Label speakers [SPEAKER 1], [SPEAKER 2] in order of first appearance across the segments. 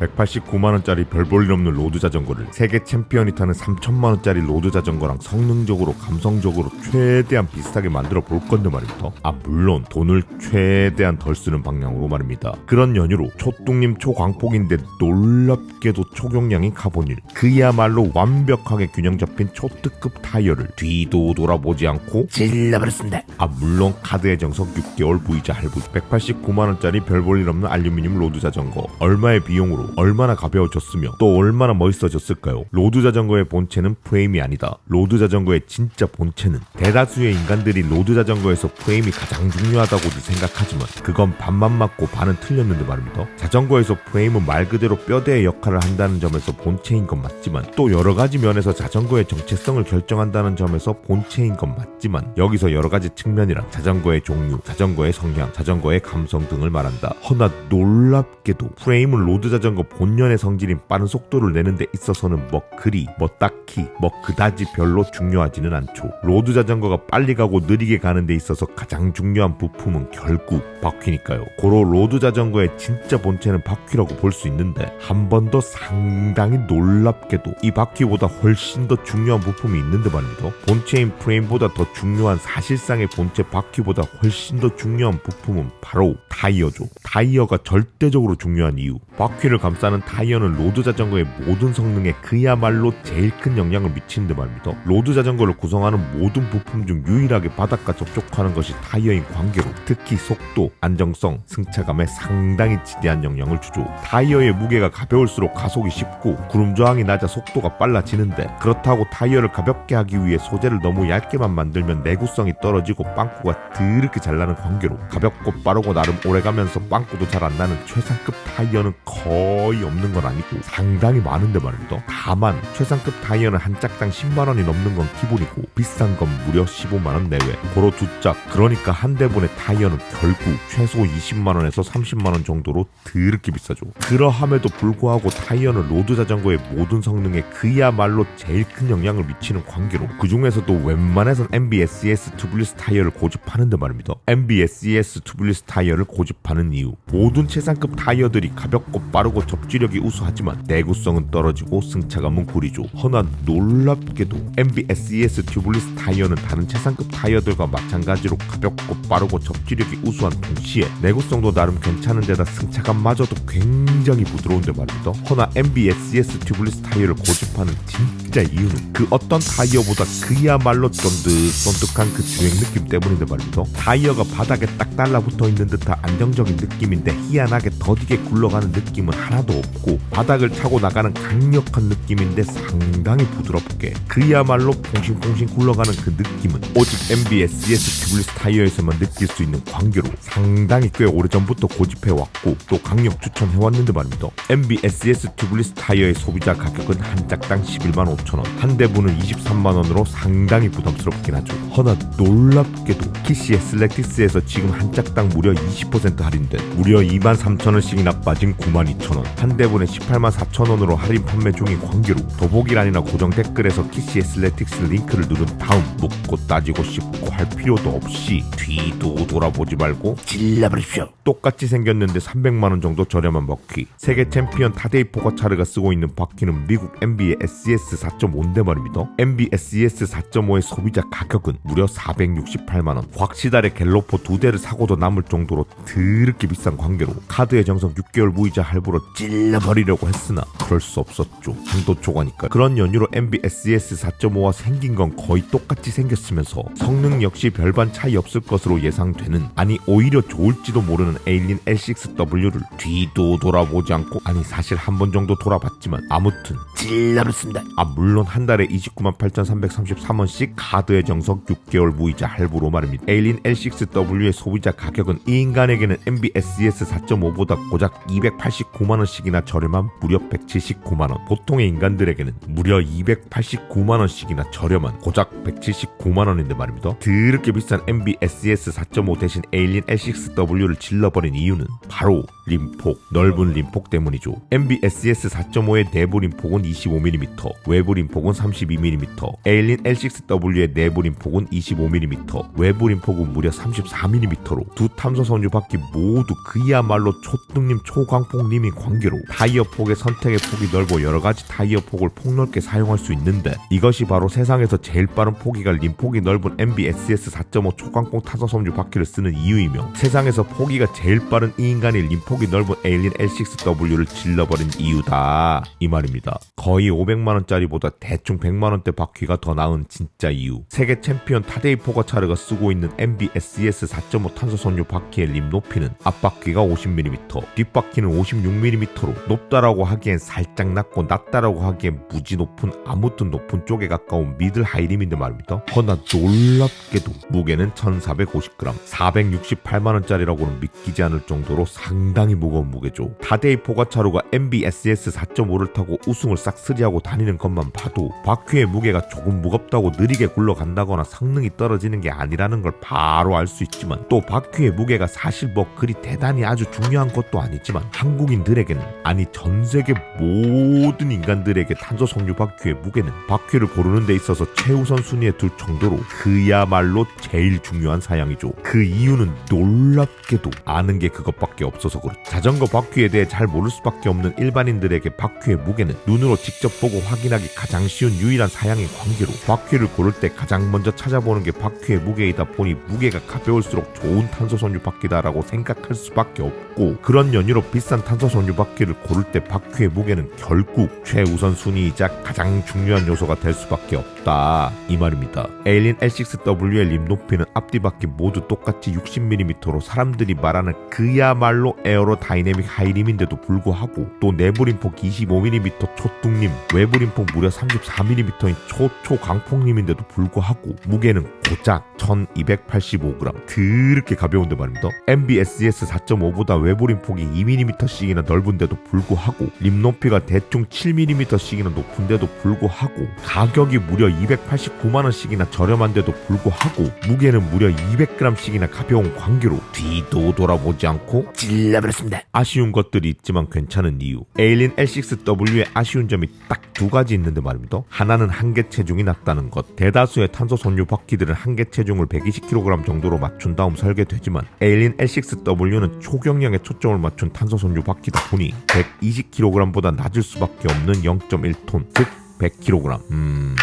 [SPEAKER 1] 189만원짜리 별 볼 일 없는 로드 자전거를 세계 챔피언이 타는 3천만원짜리 로드 자전거랑 성능적으로 감성적으로 최대한 비슷하게 만들어 볼 건데 말입니다. 아 물론 돈을 최대한 덜 쓰는 방향으로 말입니다. 그런 연유로 초뚱님 초광폭인데 놀랍게도 초경량인 카본일 그야말로 완벽하게 균형 잡힌 초특급 타이어를 뒤도 돌아보지 않고
[SPEAKER 2] 질러버렸습니다.
[SPEAKER 1] 아 물론 카드의 정석 6개월 무이자 할부 189만원짜리 별 볼 일 없는 알루미늄 로드 자전거 얼마의 비용으로 얼마나 가벼워졌으며 또 얼마나 멋있어졌을까요? 로드 자전거의 본체는 프레임이 아니다. 로드 자전거의 진짜 본체는 대다수의 인간들이 로드 자전거에서 프레임이 가장 중요하다고도 생각하지만 그건 반만 맞고 반은 틀렸는데 말입니다. 자전거에서 프레임은 말 그대로 뼈대의 역할을 한다는 점에서 본체인 건 맞지만 또 여러 가지 면에서 자전거의 정체성을 결정한다는 점에서 본체인 건 맞지만 여기서 여러 가지 측면이랑 자전거의 종류, 자전거의 성향, 자전거의 감성 등을 말한다. 허나 놀랍게도 프레임은 로드 자전거 본연의 성질인 빠른 속도를 내는 데 있어서는 뭐 그리 뭐 딱히 뭐 그다지 별로 중요하지는 않죠. 로드 자전거가 빨리 가고 느리게 가는 데 있어서 가장 중요한 부품은 결국 바퀴니까요. 고로 로드 자전거의 진짜 본체는 바퀴라고 볼 수 있는데 한 번 더 상당히 놀랍게도 이 바퀴보다 훨씬 더 중요한 부품이 있는데 말입니다. 본체인 프레임보다 더 중요한 사실상의 본체 바퀴보다 훨씬 더 중요한 부품은 바로 타이어죠. 타이어가 절대적으로 중요한 이유. 바퀴를 감싸는 타이어는 로드 자전거의 모든 성능에 그야말로 제일 큰 영향을 미치는데 말입니다. 로드 자전거를 구성하는 모든 부품 중 유일하게 바닥과 접촉하는 것이 타이어인 관계로 특히 속도, 안정성, 승차감에 상당히 지대한 영향을 주죠. 타이어의 무게가 가벼울수록 가속이 쉽고 구름 저항이 낮아 속도가 빨라지는데 그렇다고 타이어를 가볍게 하기 위해 소재를 너무 얇게만 만들면 내구성이 떨어지고 빵꾸가 드럽게 잘 나는 관계로 가볍고 빠르고 나름 오래가면서 빵꾸도 잘 안 나는 최상급 타이어는 거의 없는 건 아니고 상당히 많은데 말입니다. 다만 최상급 타이어는 한 짝당 10만 원이 넘는 건 기본이고 비싼 건 무려 15만 원 내외. 고로 두 짝 그러니까 한 대분의 타이어는 결국 최소 20만 원에서 30만 원 정도로 드럽게 비싸죠. 그러함에도 불구하고 타이어는 로드 자전거의 모든 성능에 그야말로 제일 큰 영향을 미치는 관계로 그 중에서도 웬만해선 MBSES 투블리스 타이어를 고집하는데 말입니다. MBSES 투블리스 타이어를 고집하는 이유 모든 최상급 타이어들이 가볍고 빠르고 접지력이 우수하지만 내구성은 떨어지고 승차감은 구리죠. 허나 놀랍게도 MBSES 튜블리스 타이어는 다른 최상급 타이어들과 마찬가지로 가볍고 빠르고 접지력이 우수한 동시에 내구성도 나름 괜찮은데다 승차감마저도 굉장히 부드러운데 말입니다. 허나 MBSES 튜블리스 타이어를 고집하는 진짜 이유는 그 어떤 타이어보다 그야말로 쫀득쫀득한 그 주행 느낌 때문인데 말입니다. 타이어가 바닥에 딱 달라붙어 있는 듯한 안정적인 느낌인데 희한하게 더디게 굴러가는 느낌은 하나 도 없고 바닥을 차고 나가는 강력한 느낌인데 상당히 부드럽게 그야말로 퐁신퐁신 굴러가는 그 느낌은 오직 MBSES 튜블리스 타이어에서만 느낄 수 있는 관계로 상당히 꽤 오래전부터 고집해왔고 또 강력 추천해왔는데 말입니다. MBSES 튜블리스 타이어의 소비자 가격은 한 짝당 11만 5천 원, 한 대분은 23만 원으로 상당히 부담스럽긴 하죠. 허나 놀랍게도 키시의 슬랙티스에서 지금 한 짝당 무려 20% 할인된 무려 2만 3천 원씩이나 빠진 9만 2천 원, 한 대분에 18만 4천 원으로 할인 판매 중인 관계로 더보기란이나 고정 댓글에서 키시의 슬랙틱스 링크를 누른 다음 묻고 따지고 싶고 할 필요도 없이 뒤도 돌아보지 말고
[SPEAKER 2] 질러버리십시오.
[SPEAKER 1] 똑같이 생겼는데 300만 원 정도 저렴한 바퀴. 세계 챔피언 타데이 포가차르가 쓰고 있는 바퀴는 미국 MB의 SES 4.5인데 말입니다. MB SES 4.5의 소비자 가격은 무려 468만 원. 확시달의 갤로포 두 대를 사고도 남을 정도로 드럽게 비싼 관계로 카드의 정석 6개월 무이자 할부로 찔러버리려고 했으나 그럴 수 없었죠. 한도 초과니까. 그런 연유로 MB SES 4.5와 생긴 건 거의 똑같이 생겼으면서 성능 역시 별반 차이 없을 것으로 예상되는 아니 오히려 좋을지도 모르는 에일린 L6W를 뒤도 돌아보지 않고 아니 사실 한 번 정도 돌아봤지만 아무튼
[SPEAKER 2] 질러버렸습니다.
[SPEAKER 1] 아 물론 한 달에 29만 8,333원씩 카드의 정석 6개월 무이자 할부로 말입니다. 에일린 L6W의 소비자 가격은 이 인간에게는 MBSES 4.5보다 고작 289만 원씩이나 저렴한 무려 179만 원. 보통의 인간들에게는 무려 289만 원씩이나 저렴한 고작 179만 원인데 말입니다. 드럽게 비싼 비싼 MBSES 4.5 대신 에일린 L6W를 질러버린 이유는 바로 림폭, 넓은 림폭 때문이죠. MBSES 4.5의 내부 림폭은 25mm, 외부 림폭은 32mm, 에일린 L6W의 내부 림폭은 25mm, 외부 림폭은 무려 34mm로 두 탐사 선유 바퀴 모두 그야말로 초등림 초광폭림인 관계로 타이어 폭의 선택의 폭이 넓어 여러 가지 타이어 폭을 폭넓게 사용할 수 있는데 이것이 바로 세상에서 제일 빠른 포기가 림폭이 넓은 MBSS 4.5 초광폭 타사 섬유 바퀴를 쓰는 이유이며 세상에서 포기가 제일 빠른 이 인간이 림폭이 넓은 에일린 L6W를 질러버린 이유다 이 말입니다. 거의 500만 원짜리보다 대충 100만 원대 바퀴가 더 나은 진짜 이유. 세계 챔피언 타데이 포가차르가 쓰고 있는 MBSES 4.5 탄소 섬유 바퀴의 림 높이는 앞바퀴가 50mm, 뒷바퀴는 56mm로 높다라고 하기엔 살짝 낮고 낮다라고 하기엔 무지 높은 아무튼 높은 쪽에 가까운 미들 하이림인데 말입니다. 허나 놀랍게도 무게 는 1450g, 468만 원짜리라고는 믿기지 않을 정도로 상당히 무거운 무게죠. 타데이 포가차로가 MBSS 4.5를 타고 우승을 싹쓸이하고 다니는 것만 봐도 바퀴의 무게가 조금 무겁다고 느리게 굴러간다거나 성능이 떨어지는 게 아니라는 걸 바로 알 수 있지만 또 바퀴의 무게가 사실 뭐 그리 대단히 아주 중요한 것도 아니지만 한국인들에게는 아니 전 세계 모든 인간들에게 탄소 석유 바퀴의 무게는 바퀴를 고르는 데 있어서 최우선 순위에 둘 정도로 그야말로 제일 중요한 사양이죠. 그 이유는 놀랍게도 아는 게 그것밖에 없어서 그렇죠. 자전거 바퀴에 대해 잘 모를 수밖에 없는 일반인들에게 바퀴의 무게는 눈으로 직접 보고 확인하기 가장 쉬운 유일한 사양인 관계로 바퀴를 고를 때 가장 먼저 찾아보는 게 바퀴의 무게이다 보니 무게가 가벼울수록 좋은 탄소섬유 바퀴다라고 생각할 수밖에 없고 그런 연유로 비싼 탄소섬유 바퀴를 고를 때 바퀴의 무게는 결국 최우선 순위이자 가장 중요한 요소가 될 수밖에 없다 이 말입니다. 에일린 L6W의 림 높이는 앞뒤 바퀴 모두 똑같이 60mm로 사람들이 말하는 그야말로 에어로 다이내믹 하이림인데도 불구하고 또 내부 림 폭 25mm 초뚱림 외부 림 폭 무려 34mm인 초초 강폭림인데도 불구하고 무게는 고작 1285g 드럽게 가벼운데 말입니다. MBSES 4.5보다 외부 림 폭이 2mm씩이나 넓은데도 불구하고 림 높이가 대충 7mm씩이나 높은데도 불구하고 가격이 무려 289만원씩이나 저렴한데도 불구하고 무게는 무려 200g씩이나 가벼운 관계로 뒤도 돌아보지 않고
[SPEAKER 2] 찔러버렸습니다.
[SPEAKER 1] 아쉬운 것들이 있지만 괜찮은 이유. 에일린 L6W의 아쉬운 점이 딱 두 가지 있는데 말입니다. 하나는 한계 체중이 낮다는 것. 대다수의 탄소 섬유 바퀴들은 한계 체중을 120kg 정도로 맞춘 다음 설계되지만 에일린 L6W는 초경량에 초점을 맞춘 탄소 섬유 바퀴다 보니 120kg보다 낮을 수밖에 없는 0.1톤, 즉 100kg. 음.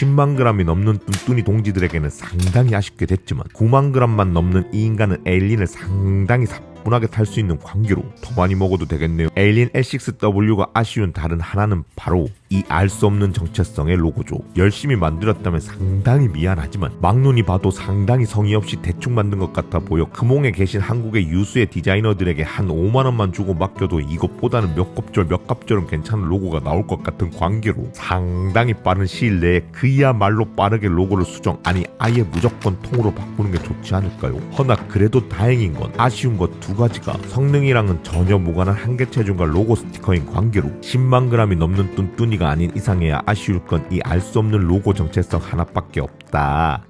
[SPEAKER 1] 10만 g이 넘는 뚠뚠이 동지들에게는 상당히 아쉽게 됐지만 9만 g만 넘는 이 인간은 에일린을 상당히 사뿐하게 탈 수 있는 관계로 더 많이 먹어도 되겠네요. 에일린 L6W가 아쉬운 다른 하나는 바로 이 알 수 없는 정체성의 로고죠. 열심히 만들었다면 상당히 미안하지만 막눈이 봐도 상당히 성의 없이 대충 만든 것 같아 보여 금홍에 계신 한국의 유수의 디자이너들에게 한 5만 원만 주고 맡겨도 이것보다는 몇 곱절 몇 갑절은 괜찮은 로고가 나올 것 같은 관계로 상당히 빠른 시일 내에 그야말로 빠르게 로고를 수정 아니 아예 무조건 통으로 바꾸는 게 좋지 않을까요? 허나 그래도 다행인 건 아쉬운 것 두 가지가 성능이랑은 전혀 무관한 한계 체중과 로고 스티커인 관계로 10만 g이 넘는 뚠뚠이가 아닌 이상해야 아쉬울 건 이 알 수 없는 로고 정체성 하나밖에 없다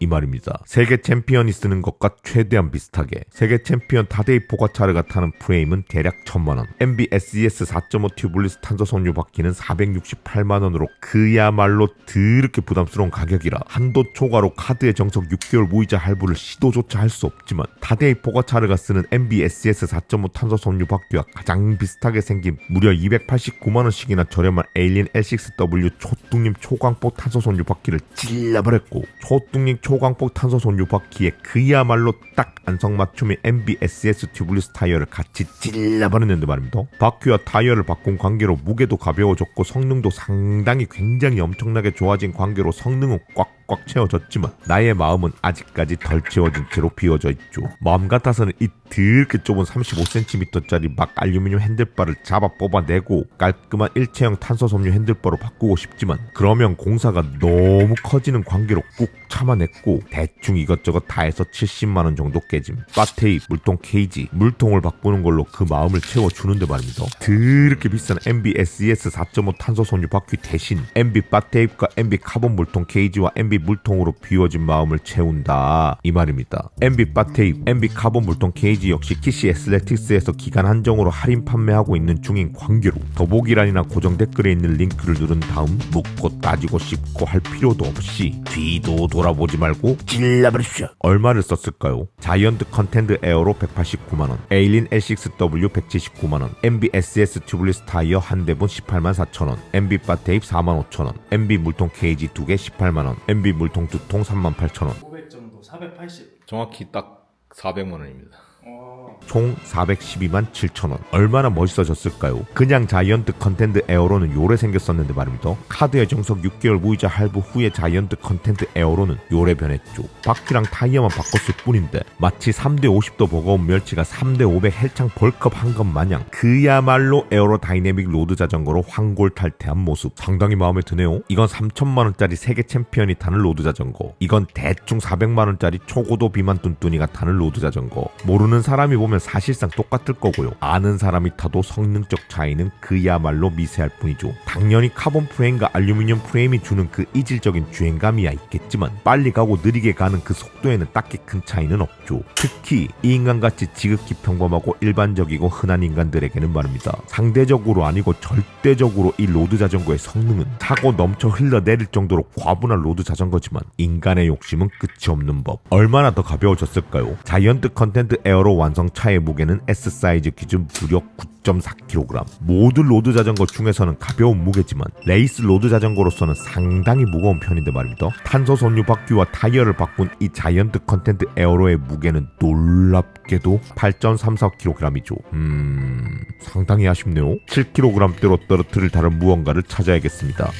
[SPEAKER 1] 이 말입니다. 세계 챔피언이 쓰는 것과 최대한 비슷하게 세계 챔피언 타데이 포가차르가 타는 프레임은 대략 1000만 원, MBSES 4.5 튜블리스 탄소 섬유 바퀴는 468만 원으로 그야말로 드럽게 부담스러운 가격이라 한도 초과로 카드의 정석 6개월 무이자 할부를 시도조차 할 수 없지만 타데이 포가차르가 쓰는 MBSES 4.5 탄소 섬유 바퀴와 가장 비슷하게 생긴 무려 289만 원씩이나 저렴한 에일린 L6W 초뚱림 초광폭 탄소 섬유 바퀴를 찔러버렸고 초뚱림 초광폭 탄소 섬유 바퀴에 그야말로 딱 안성맞춤인 MBSS 튜블리스 타이어를 같이 찔러버렸는데 말입니다. 바퀴와 타이어를 바꾼 관계로 무게도 가벼워졌고 성능도 상당히 굉장히 엄청나게 좋아진 관계로 성능은 꽉 꽉 채워졌지만 나의 마음은 아직까지 덜 채워진 채로 비워져 있죠. 마음 같아서는 이 드럽게 좁은 35cm짜리 막 알루미늄 핸들바를 잡아 뽑아내고 깔끔한 일체형 탄소 섬유 핸들바로 바꾸고 싶지만 그러면 공사가 너무 커지는 관계로 꾹 참아냈고 대충 이것저것 다 해서 70만원 정도 깨짐 바테이 물통 케이지 물통을 바꾸는 걸로 그 마음을 채워주는데 말입니다 드럽게 비싼 MBSES 4.5 탄소 섬유 바퀴 대신 MB 바테이프과 MB 카본 물통 케이지와 MB 물통으로 비워진 마음을 채운다 이 말입니다. MB 바테입, MB 카본 물통 케이지 역시 키시 애슬레틱스에서 기간 한정으로 할인 판매하고 있는 중인 관계로 더보기란이나 고정 댓글에 있는 링크를 누른 다음 묻고 따지고 씹고 할 필요도 없이 뒤도 돌아보지 말고
[SPEAKER 2] 질러버리십시오.
[SPEAKER 1] 얼마를 썼을까요? 자이언트 컨텐드 에어로 189만원, 에일린 L6W 179만원, MB SS 튜블리스 타이어 한 대분 18만 4천원, MB 바테입 4만 5천원, MB 물통 케이지 두 개 18만원, MB 물통 두통 3만 8천원,
[SPEAKER 3] 500 정도 480
[SPEAKER 4] 정확히 딱 400만 원입니다.
[SPEAKER 3] 어,
[SPEAKER 1] 총 412만 7천원. 얼마나 멋있어졌을까요? 그냥 자이언트 컨텐트 에어로는 요래 생겼었는데 말입니다. 카드의 정석 6개월 무이자 할부 후에 자이언트 컨텐트 에어로는 요래 변했죠. 바퀴랑 타이어만 바꿨을 뿐인데 마치 3대 50도 버거운 멸치가 3대 500 헬창 벌컵 한 것 마냥 그야말로 에어로 다이내믹 로드 자전거로 황골탈퇴한 모습 상당히 마음에 드네요. 이건 3천만원짜리 세계 챔피언이 타는 로드 자전거. 이건 대충 400만원짜리 초고도 비만 뚠뚠이가 타는 로드 자전거. 모르는 사람이 보면 사실상 똑같을 거고요. 아는 사람이 타도 성능적 차이는 그야말로 미세할 뿐이죠. 당연히 카본 프레임과 알루미늄 프레임이 주는 그 이질적인 주행감이야 있겠지만 빨리 가고 느리게 가는 그 속도에는 딱히 큰 차이는 없죠. 특히 이 인간같이 지극히 평범하고 일반적이고 흔한 인간들에게는 말입니다. 상대적으로 아니고 절대적으로 이 로드 자전거의 성능은 타고 넘쳐 흘러내릴 정도로 과분한 로드 자전거지만 인간의 욕심은 끝이 없는 법. 얼마나 더 가벼워졌을까요? 자이언트 컨텐트 에어로 완성 차의 무게는 S 사이즈 기준 무려 9.4kg. 모든 로드 자전거 중에서는 가벼운 무게지만 레이스 로드 자전거로서는 상당히 무거운 편인데 말입니다. 탄소 섬유 바퀴와 타이어를 바꾼 이 자이언트 컨텐트 에어로의 무게는 놀랍게도 8.34kg이죠. 음, 상당히 아쉽네요. 7kg대로 떨어뜨릴 다른 무언가를 찾아야겠습니다.